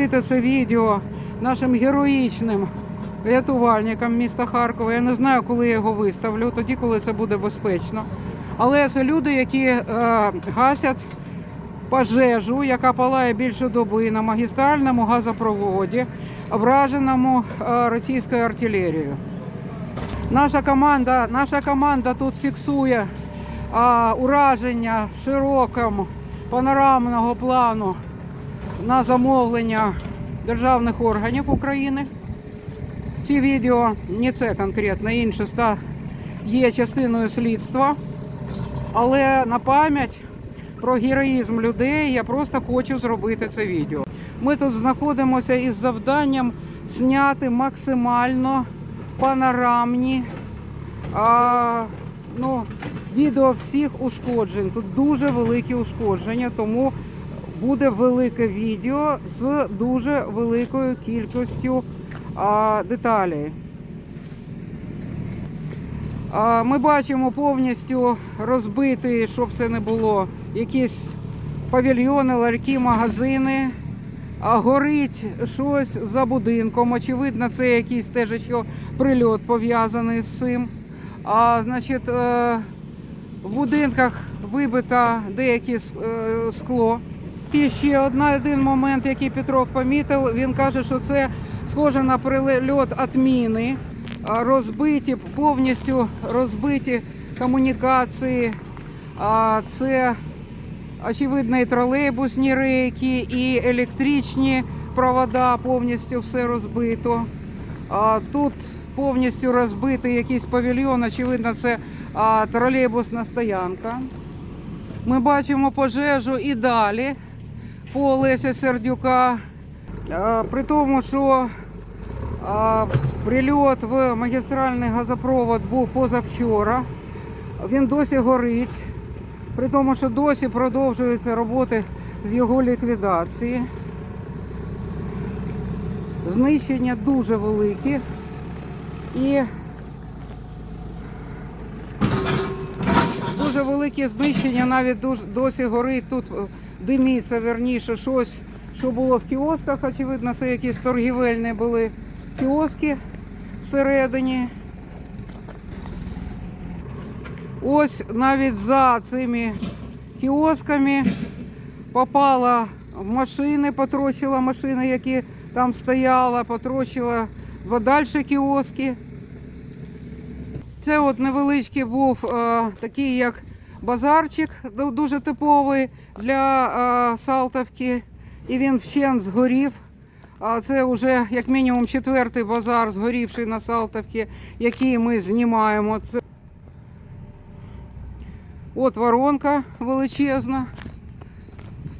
присвятити це відео нашим героїчним рятувальникам міста Харкова. Я не знаю, коли я його виставлю, тоді, коли це буде безпечно. Але це люди, які е, гасять пожежу, яка палає більше доби на магістральному газопроводі, враженому е, російською артилерією. Наша команда, наша команда тут фіксує а, ураження в широкому панорамного плану на замовлення державних органів України. Ці відео, не це конкретно, інше ста є частиною слідства. Але на пам'ять про героїзм людей я просто хочу зробити це відео. Ми тут знаходимося із завданням зняти максимально панорамні а, ну, відео всіх ушкоджень. Тут дуже великі ушкодження, тому буде велике відео з дуже великою кількістю а, деталей. А, Ми бачимо повністю розбитий, щоб це не було, якісь павільйони, ларьки, магазини. А горить щось за будинком. Очевидно, це якийсь теж що прильот пов'язаний з цим. А значить, е, в будинках вибито деяке скло. І ще одна, один момент, який Петров помітив. Він каже, що це схоже на прильот від міни. А, Розбиті, повністю розбиті комунікації. Це очевидно і тролейбусні рейки, і електричні провода, повністю все розбито. Тут повністю розбитий якийсь павільйон, очевидно, це тролейбусна стоянка. Ми бачимо пожежу і далі по Олеся Сердюка. При тому, що прильот в магістральний газопровод був позавчора. Він досі горить. При тому, що досі продовжуються роботи з його ліквідації. Знищення дуже великі. І дуже велике знищення, навіть досі горить тут е, диміться, верніше, щось, що було в кіосках, очевидно, це якісь торгівельні були кіоски всередині. Ось навіть за цими кіосками попала в машини, потрощила машини, які там стояли, потрощила в далі кіоски. Це от невеличкий був е, такий як базарчик, дуже типовий для е, Салтовки. І він вщент згорів. А це вже як мінімум четвертий базар, згорівший на Салтовці, який ми знімаємо. Це От воронка величезна.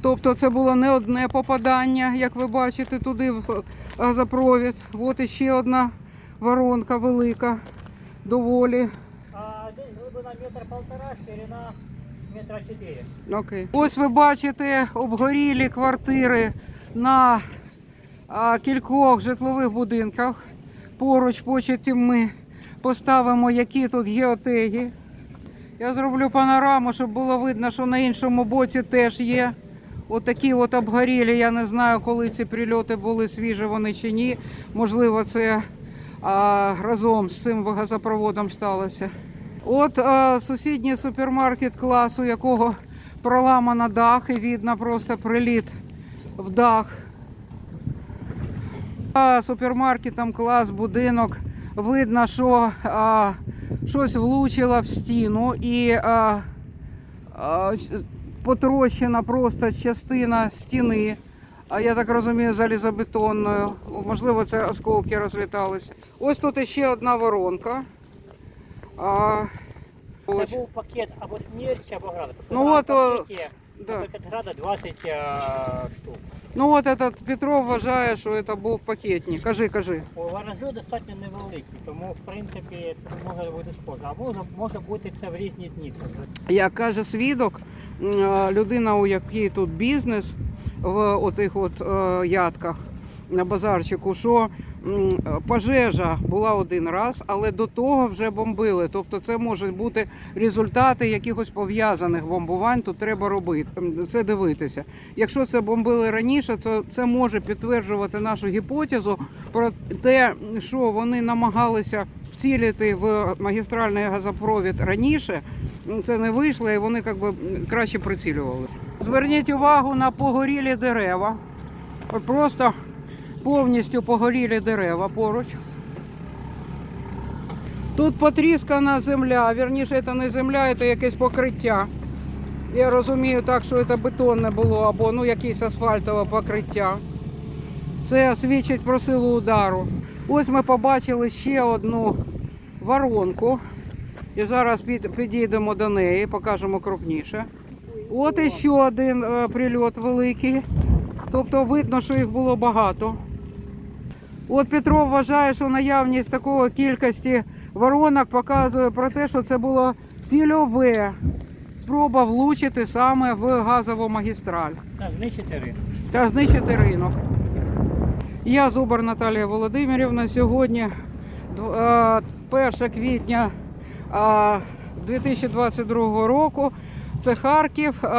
Тобто це було не одне попадання, як ви бачите, туди в газопровід. От іще одна воронка велика, доволі. Глибина метр полтора, ширина метра чотири. Окей. Ось ви бачите обгорілі квартири на а, кількох житлових будинках. Поруч потім ми поставимо, які тут геотеги. Я зроблю панораму, щоб було видно, що на іншому боці теж є. Отакі от обгорілі. Я не знаю, коли ці прильоти були свіжі вони чи ні. Можливо, це а, разом з цим газопроводом сталося. От а, сусідній супермаркет класу, якого проламано дах, і видно просто приліт в дах. А, супермаркетом клас будинок. Видно, що а, щось влучило в стіну і а, а, потрощена просто частина стіни. А я так розумію, залізобетонною. Можливо, це осколки розліталися. Ось тут ще одна воронка. А, Це був пакет або смерч, або града. Тобто Ну от, пакеті да. пакет града 20 а, штук. Ну от этот Петров вважає, що це був пакетник. Кажи, кажи. Гаражі достатньо невеликі, тому в принципі це може бути схоже. А може, може бути це в різні дні. Як каже свідок, е, людина, у якій тут бізнес в отих от е, ядках на базарчику, що пожежа була один раз, але до того вже бомбили. Тобто це можуть бути результати якихось пов'язаних бомбувань. Тут треба робити це дивитися. Якщо це бомбили раніше, то це може підтверджувати нашу гіпотезу про те, що вони намагалися вцілити в магістральний газопровід раніше. Це не вийшло, і вони як би м, краще прицілювали. Зверніть увагу на погорілі дерева. Просто повністю погорілі дерева поруч. Тут потріскана земля, вірніше, це не земля, це якесь покриття. Я розумію так, що це бетонне було або ну, якесь асфальтове покриття. Це свідчить про силу удару. Ось ми побачили ще одну воронку. І зараз підійдемо до неї, покажемо крупніше. От іще один е, прильот великий. Тобто видно, що їх було багато. От Петро вважає, що наявність такої кількості воронок показує про те, що це було цільове спроба влучити саме в газову магістраль Та знищити ринок. та знищити ринок. Я Зубар Наталія Володимирівна. Сьогодні е, 1 квітня е, 2022 року. Це Харків, е,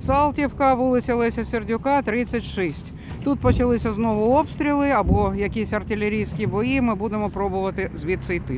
Салтівка, вулиця Леся Сердюка, 36. Тут почалися знову обстріли або якісь артилерійські бої. Ми будемо пробувати звідси йти.